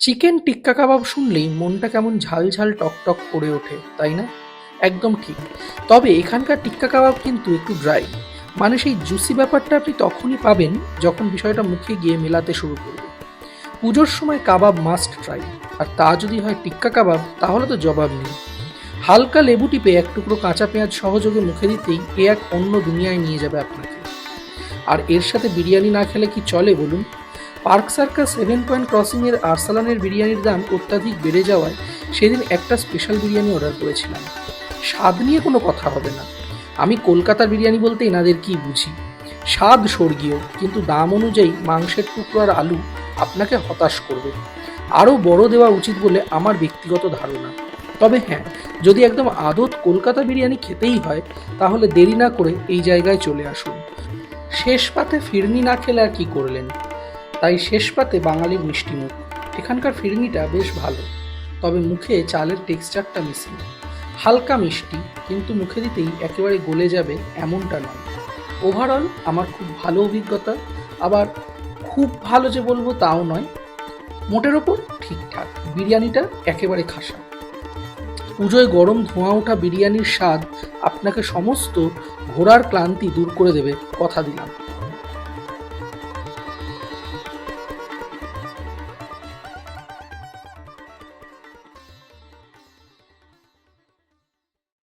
Chicken টিক্কা কাবাব শুনলেই মনটা কেমন ঝাল ঝাল টক টক করে ওঠে, তাই না? একদম ঠিক। তবে এখানকার টিক্কা কাবাব কিন্তু একটু ড্রাই মানে সেই জুসি ব্যাপারটা আপনি তখনই পাবেন যখন বিষয়টা মুখে গিয়ে মেলাতে শুরু করবে। পুজোর সময় কাবাব মাস্ট ট্রাই আর তা যদি হয় টিক্কা কাবাব, তাহলে তো জবাব নেই। হালকা লেবু টিপে এক টুকরো কাঁচা পেঁয়াজ সহযোগে মুখে দিতেই এ এক অন্য দুনিয়ায় নিয়ে যাবে আপনাকে। আর এর সাথে বিরিয়ানি না খেলে কি চলে বলুন? পার্ক সার্কাস সেভেন পয়েন্ট ক্রসিংয়ের আরসালানের বিরিয়ানির দাম অত্যাধিক বেড়ে যাওয়ায় সেদিন একটা স্পেশাল বিরিয়ানি অর্ডার করেছিলাম। স্বাদ নিয়ে কোনো কথা হবে না। আমি কলকাতার বিরিয়ানি বলতে এনাদের কি বুঝি। স্বাদ স্বর্গীয়, কিন্তু দাম অনুযায়ী মাংসের টুকরো আর আলু আপনাকে হতাশ করবে। আরও বড় দেওয়া উচিত বলে আমার ব্যক্তিগত ধারণা। তবে হ্যাঁ যদি একদম আদত কলকাতা বিরিয়ানি খেতেই হয়, তাহলে দেরি না করে এই জায়গায় চলে আসুন। শেষ পাতে ফিরনি না খেলে আর কি করলেন? তাই শেষ পাতে বাঙালির মিষ্টিমুখ এখানকার ফিরনিটা বেশ ভালো, তবে মুখে চালের টেক্সচারটা মিসিং। হালকা মিষ্টি, কিন্তু মুখে দিতেই একেবারে গলে যাবে এমনটা নয়। ওভারঅল আমার খুব ভালো অভিজ্ঞতা, আবার খুব ভালো যে বলব তাও নয়। মোটের ওপর ঠিকঠাক, বিরিয়ানিটা একেবারে খাসা। পুজোয় গরম ধোঁয়া ওঠা বিরিয়ানির স্বাদ আপনাকে সমস্ত ঘোরার ক্লান্তি দূর করে দেবে, কথা দিলাম।